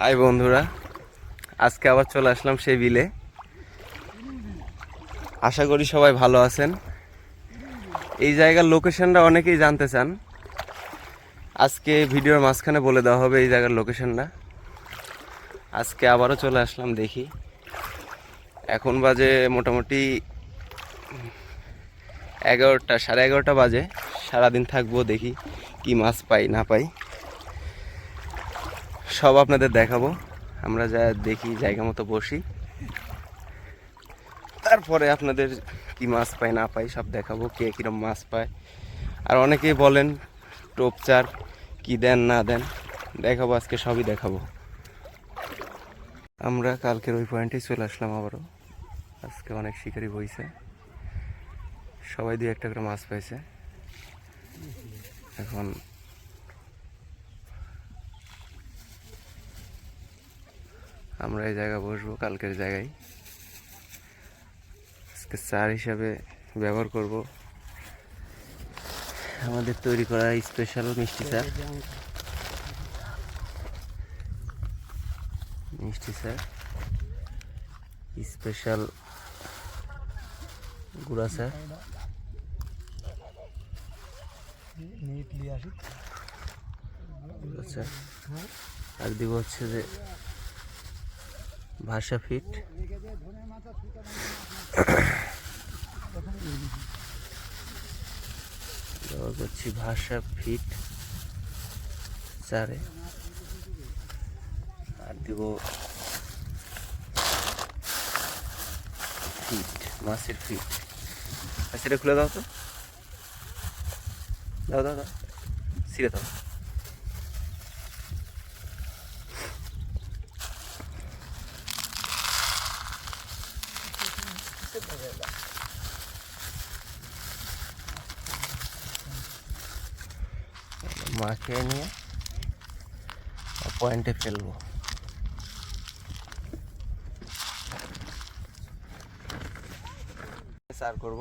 High বন্ধুরা, আজকে আবার চলে আসলাম সেই বিলে। আশা করি সবাই ভালো আছেন। এই জায়গার লোকেশনটা অনেকেই জানতে চান। আজকে ভিডিওর মাঝখানে বলে দেওয়া হবে এই জায়গার লোকেশনটা। আজকে আবারও চলে আসলাম দেখি। এখন বাজে মোটামুটি এগারোটা, সাড়ে এগারোটা বাজে। সারাদিন থাকব দেখি কি মাছ পাই, না পাই। সব আপনাদের দেখাবো। আমরা যা দেখি, জায়গা মতো বসি। তারপরে আপনাদের কি মাছ পাই, না পাই, সব দেখাবো, কে কীরকম মাছ পায়। আর অনেকেই বলেন টোপচার কি দেন, না দেন, দেখাবো, আজকে সবই দেখাবো। আমরা কালকের ওই পয়েন্টেই চলে আসলাম আবারও। আজকে অনেক শিকারি বইছে সবাই দুই একটা করে মাছ পাইছে। এখন আমরা এই জায়গা বসবো কালকের জায়গায়। আজকে চার হিসাবে ব্যবহার করব। আমাদের তৈরি করা স্পেশাল মিষ্টি চা মিষ্টি চা স্পেশাল গুড়া চা আর দিব হচ্ছে যে ভাষা ফিট। করছি ভাষা ফিট চারে। আর দিব ফিট, মাছের ফিট। আর সেটা খুলে দাও তো। দাও দাও দাও। ছিঁড়ে দাও। মাখিয়ে নিয়ে পয়েন্টে ফেলব। সার করব।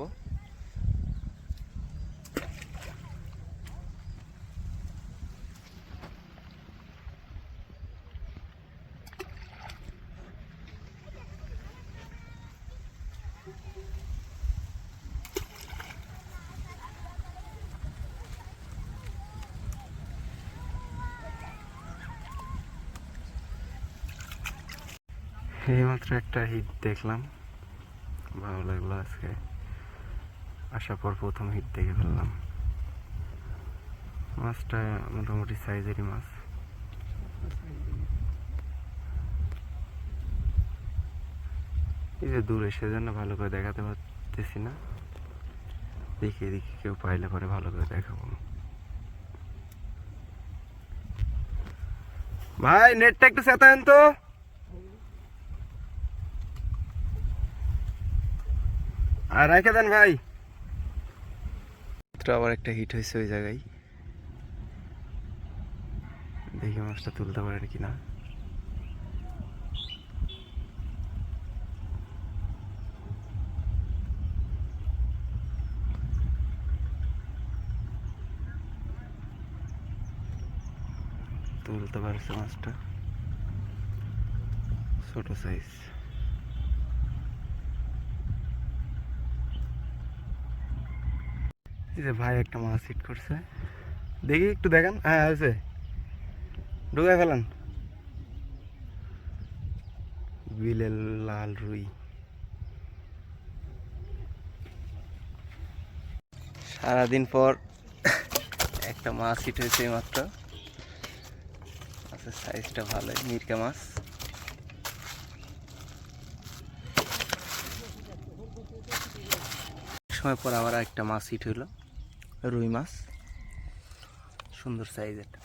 এইমাত্র একটা হিট দেখলাম। ভালো লাগল আজকে। আসার পর প্রথম হিট দেখে ফেললাম। মাছটা মোটামুটি সাইজেরই মাছ। এই যে দূরে, সেজন্য ভালো করে দেখাতে পারতেছি না। দেখি, এদিকে কেউ পাইলে পরে ভালো করে দেখাবো। ভাই নেটটা একটু সেতায়েন তো। আর রেখে দেন ভাই। আবার একটা হিট হয়েছে ওই জায়গায়। দেখি মাছটা তুলতে পারে কিনা। তুলতে পারছে মাছটা ছোট সাইজ এই যে ভাই একটা মাছ হিট করছে। দেখি, একটু দেখান। হ্যাঁ হয়েছে। ঢুকায় ফেলান। বিলের লাল রুই। সারাদিন পর একটা মাছ হিট হয়েছে মাত্র মাছের সাইজটা ভালোই মিরকা মাছ। সময় পর আবার একটা মাছ হিট হইল রুই মাছ। সুন্দর সাইজ এটা।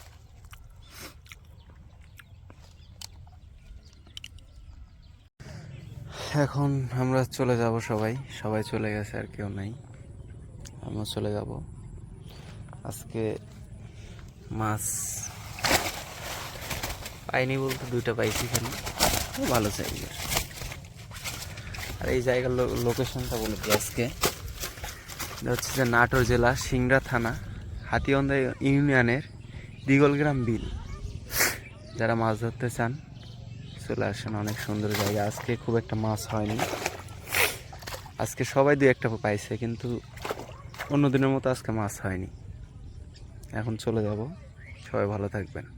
এখন আমরা চলে যাব সবাই। সবাই চলে গেছে আর কেউ নাই। আমরা চলে যাব। আজকে মাছ পাইনি বলতে দুইটা পাইছি এখানে ভালো সাইজের আর এই জায়গার লোকেশনটা বলে আজকে। এটা হচ্ছে যে নাটোর জেলা, সিংড়া থানা হাতিয়ন্দা ইউনিয়নের দিগলগ্রাম বিল। যারা মাছ ধরতে চান, চলে আসেন, অনেক সুন্দর জায়গা। আজকে খুব একটা মাছ হয়নি। আজকে সবাই দু একটা পাইছে, কিন্তু অন্য দিনের মতো আজকে মাছ হয়নি। এখন চলে যাব। সবাই ভালো থাকবেন।